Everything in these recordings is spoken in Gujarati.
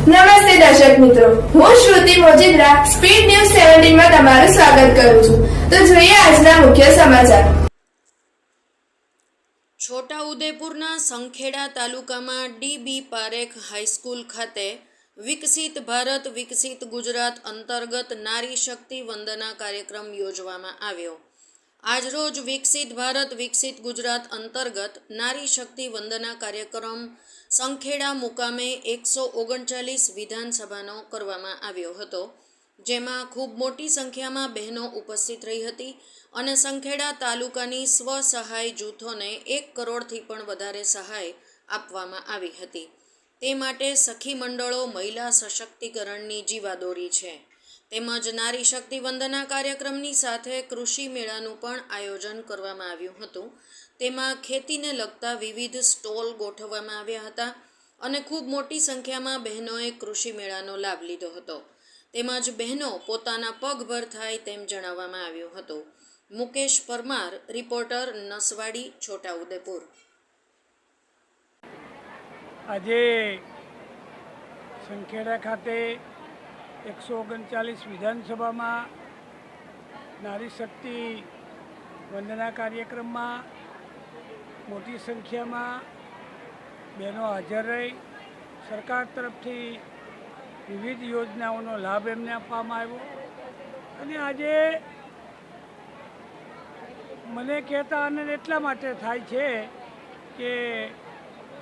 નમસ્તે દર્શક મિત્રો. હું શ્રુતિ મોજીદ્રા, સ્પીડ ન્યૂઝ સેવન્ટીનમાં તમારું સ્વાગત કરું છું. તો જોઈએ આજના મુખ્ય સમાચાર. છોટાઉદેપુરના સંખેડા તાલુકામાં ડીબી પારેખ હાઈસ્કૂલ ખાતે વિકસિત ભારત, વિકસિત ગુજરાત અંતર્ગત નારી શક્તિ વંદના કાર્યક્રમ યોજવામાં આવ્યો. આજરોજ વિકસિત ભારત, વિકસિત ગુજરાત અંતર્ગત નારી શક્તિ વંદના કાર્યક્રમ સંખેડા મુકામે એકસો ઓગણચાલીસ વિધાનસભાનો કરવામાં આવ્યો હતો, જેમાં ખૂબ મોટી સંખ્યામાં બહેનો ઉપસ્થિત રહી હતી અને સંખેડા તાલુકાની સ્વ સહાય જૂથોને એક કરોડથી પણ વધારે સહાય આપવામાં આવી હતી. તે માટે સખી મંડળો મહિલા સશક્તિકરણની જીવાદોરી છે. તેમજ નારી શક્તિ વંદના કાર્યક્રમની સાથે કૃષિ મેળાનું પણ આયોજન કરવામાં આવ્યું હતું. તેમાં ખેતીને લગતા વિવિધ સ્ટોલ ગોઠવવામાં આવ્યા હતા અને ખૂબ મોટી સંખ્યામાં બહેનોએ કૃષિ મેળાનો લાભ લીધો હતો. તેમજ બહેનો પોતાના પગભર થાય તેમ જણાવવામાં આવ્યું હતું. મુકેશ પરમાર, રિપોર્ટર નસવાડી, છોટાઉદેપુર. આજે સંખેડા ખાતે એકસો ઓગણચાલીસ વિધાનસભામાં નારી શક્તિ વંદના કાર્યક્રમમાં મોટી સંખ્યામાં બહેનો હાજર રહી. સરકાર તરફથી વિવિધ યોજનાઓનો લાભ એમને આપવામાં આવ્યો. અને આજે મને કહેતા આનંદ એટલા માટે થાય છે કે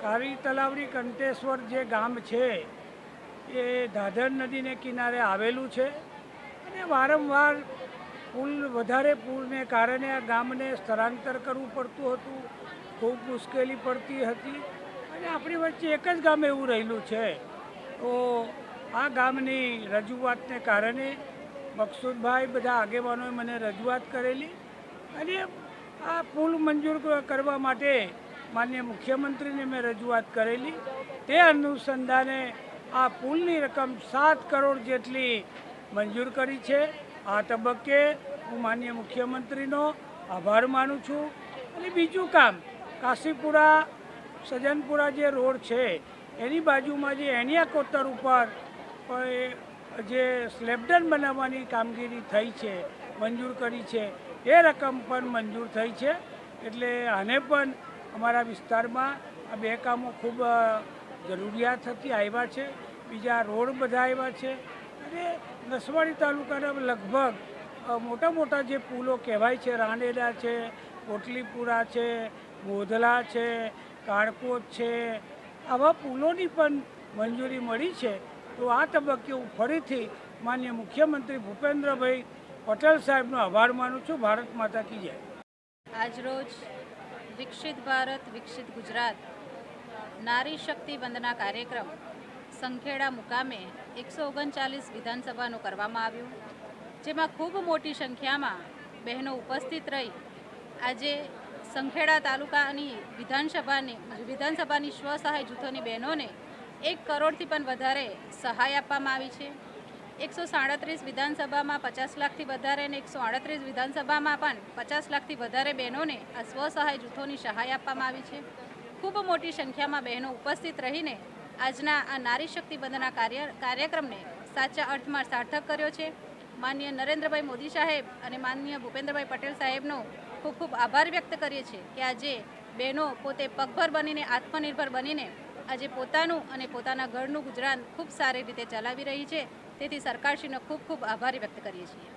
કારી તલાવડી કંટેશ્વર જે ગામ છે એ દાદર નદીને કિનારે આવેલું છે. અને વારંવાર પુલ, વધારે પુલને કારણે આ ગામને સ્થળાંતર કરવું પડતું હતું. ખૂબ મુશ્કેલી પડતી હતી. અને આપણી વચ્ચે એક જ ગામ એવું રહેલું છે. તો આ ગામની રજૂઆતને કારણે મકસુદભાઈ બધા આગેવાનોએ મને રજૂઆત કરેલી. અને આ પુલ મંજૂર કરવા માટે માન્ય મુખ્યમંત્રીને મેં રજૂઆત કરેલી. તે અનુસંધાને આ પુલની રકમ સાત કરોડ જેટલી મંજૂર કરી છે. આ તબક્કે હું માન્ય મુખ્યમંત્રીનો આભાર માનું છું. અને બીજું કામ, કાશીપુરા, સજનપુરા જે રોડ છે, એની બાજુમાં જે એણિયા કોતર ઉપર જે સ્લેબડન બનાવવાની કામગીરી થઈ છે, મંજૂર કરી છે, એ રકમ પણ મંજૂર થઈ છે. એટલે આને પણ અમારા વિસ્તારમાં આ બે કામો ખૂબ જરૂરિયાત હતી, આવ્યા છે. બીજા રોડ બધા આવ્યા છે. અને નસવાડી તાલુકાના લગભગ મોટા મોટા જે પુલો કહેવાય છે રાંડેડા છે, કોટલીપુરા છે, ગોધલા છે કાળકોટ છે, આવા પુલોની પણ મંજૂરી મળી છે. તો આ તબક્કે હું ફરીથી માન્ય મુખ્યમંત્રી ભૂપેન્દ્રભાઈ પટેલ સાહેબનો આભાર માનું છું. ભારત માતા કી જય. આજરોજ વિકસિત ભારત, વિકસિત ગુજરાત. નારી શક્તિ વંદના કાર્યક્રમ સંખેડા મુકામે એકસો ઓગણચાલીસ વિધાનસભાનું કરવામાં આવ્યું, જેમાં ખૂબ મોટી સંખ્યામાં બહેનો ઉપસ્થિત રહી આજે સંખેડા તાલુકાની વિધાનસભાની વિધાનસભાની સ્વસહાય જૂથોની બહેનોને એક કરોડથી પણ વધારે સહાય આપવામાં આવી છે. એકસો સાડત્રીસ વિધાનસભામાં પચાસ લાખથી વધારે અને એકસો આડત્રીસ વિધાનસભામાં પણ પચાસ લાખથી વધારે બહેનોને આ સ્વસહાય જૂથોની સહાય આપવામાં આવી છે. ખૂબ મોટી સંખ્યામાં બહેનો ઉપસ્થિત રહીને આજના આ નારી શક્તિ બંધના કાર્ય કાર્યક્રમને સાચા અર્થમાં સાર્થક કર્યો છે. માનનીય નરેન્દ્રભાઈ મોદી સાહેબ અને માનનીય ભૂપેન્દ્રભાઈ પટેલ સાહેબનો ખૂબ ખૂબ આભાર વ્યક્ત કરીએ છીએ કે આજે બહેનો પોતે પગભર બનીને, આત્મનિર્ભર બનીને આજે પોતાનું અને પોતાના ઘરનું ગુજરાન ખૂબ સારી રીતે ચલાવી રહી છે. તેથી સરકારશ્રીનો ખૂબ ખૂબ આભાર વ્યક્ત કરીએ છીએ.